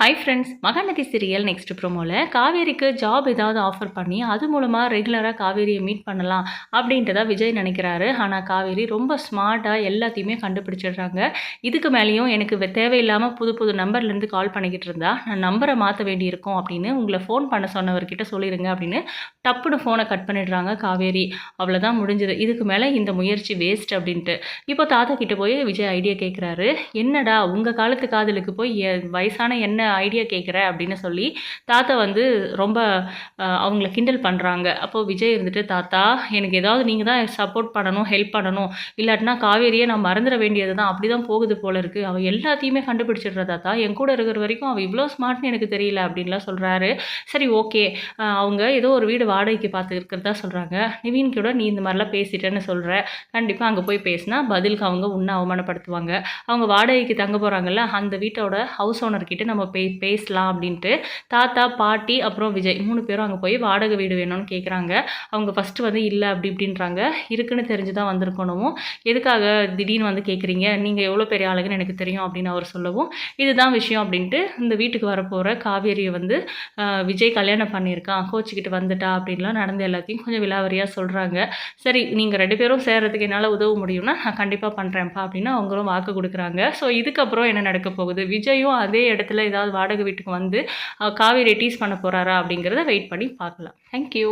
Hi friends Mahanadi serial next ப்ரோமோவில் காவேரிக்கு job ஏதாவது offer பண்ணி அது மூலமாக ரெகுலராக காவேரியை மீட் பண்ணலாம் அப்படின்ட்டு தான் விஜய் நினைக்கிறாரு. ஆனால் காவேரி ரொம்ப ஸ்மார்ட்டாக எல்லாத்தையுமே கண்டுபிடிச்சிடுறாங்க. இதுக்கு மேலேயும் எனக்கு தேவையில்லாமல் புது புது நம்பர்லேருந்து கால் பண்ணிக்கிட்டு இருந்தா நான் நம்பரை மாற்ற வேண்டியிருக்கும் அப்படின்னு உங்களை ஃபோன் பண்ண சொன்னவர்கிட்ட சொல்லிடுங்க அப்படின்னு டப்புன்னு ஃபோனை கட் பண்ணிடுறாங்க காவேரி. அவ்வளோதான் முடிஞ்சது. இதுக்கு மேலே இந்த முயற்சி வேஸ்ட் அப்படின்ட்டு. இப்போ தாத்தா கிட்டே போய் விஜய் ஐடியா கேட்குறாரு என்னடா உங்கள் காலத்து காதலுக்கு போய் எ- வயசான என்ன ஐடியா கேட்குற அப்படின்னு சொல்லி தாத்தா வந்து ரொம்ப அவங்கள கிண்டல் பண்ணுறாங்க அப்போது விஜய் இருந்துட்டு தாத்தா எனக்கு ஏதாவது நீங்கள் தான் சப்போர்ட் பண்ணணும் ஹெல்ப் பண்ணணும். இல்லாட்டினா காவேரியை நான் மறந்துட வேண்டியது தான் அப்படி தான் போகுது போல இருக்குது அவள் எல்லாத்தையுமே கண்டுபிடிச்சிடுற தாத்தா. என் கூட இருக்கிற வரைக்கும் அவள் இவ்வளோ ஸ்மார்ட்னு எனக்கு தெரியல அப்படின்லாம் சொல்கிறாரு சரி ஓகே. அவங்க ஏதோ ஒரு வீடு வாடகைக்கு பார்த்து இருக்கிறதா சொல்கிறாங்க நிவின் கூட நீ இந்த மாதிரிலாம் பேசிட்டேன்னு சொல்கிற கண்டிப்பாக அங்கே போய் பேசினா பதிலுக்கு அவங்க உன்னை அவமானப்படுத்துவாங்க. அவங்க வாடகைக்கு தங்க போகிறாங்கல்ல அந்த வீட்டோட ஹவுஸ் ஓனர்கிட்ட நம்ம பே பேசலாம் அப்படின்ட்டு. தாத்தா பாட்டி அப்புறம் விஜய் மூணு பேரும் அங்கே போய் வாடகை வீடு வேணும்னு கேட்குறாங்க அவங்க ஃபஸ்ட்டு வந்து இல்லை அப்படி இப்படின்றாங்க. இருக்குன்னு தெரிஞ்சு தான் வந்திருக்கணும்? எதுக்காக திடீர்னு வந்து கேட்குறீங்க நீங்கள் எவ்வளோ பெரிய ஆளுங்கன்னு எனக்கு தெரியும் அப்படின்னு அவர் சொல்லவும் இதுதான் விஷயம் அப்படின்ட்டு இந்த வீட்டுக்கு வரப்போகிற காவேரியை வந்து விஜய் கல்யாணம் பண்ணியிருக்கான் கோச்சிக்கிட்டு வந்துட்டா அப்படின்லாம் நடந்த எல்லாத்தையும் கொஞ்சம் விலாவரியாக சொல்கிறாங்க சரி நீங்கள் ரெண்டு பேரும் சேர்கிறதுக்கு என்னால் உதவ முடியும்னா நான் கண்டிப்பாக பண்ணுறேன்ப்பா அப்படின்னு அவங்களும் வாக்கு கொடுக்குறாங்க. ஸோ இதுக்கப்புறம் என்ன நடக்க போகுது? விஜயும் அதே இடத்துல ஏதாவது வாடகை வீட்டுக்கு வந்து அஹ், காவேரி டீஸ் பண்ண போகிறாரா அப்படிங்கிறத வெயிட் பண்ணி பார்க்கலாம். தேங்க்யூ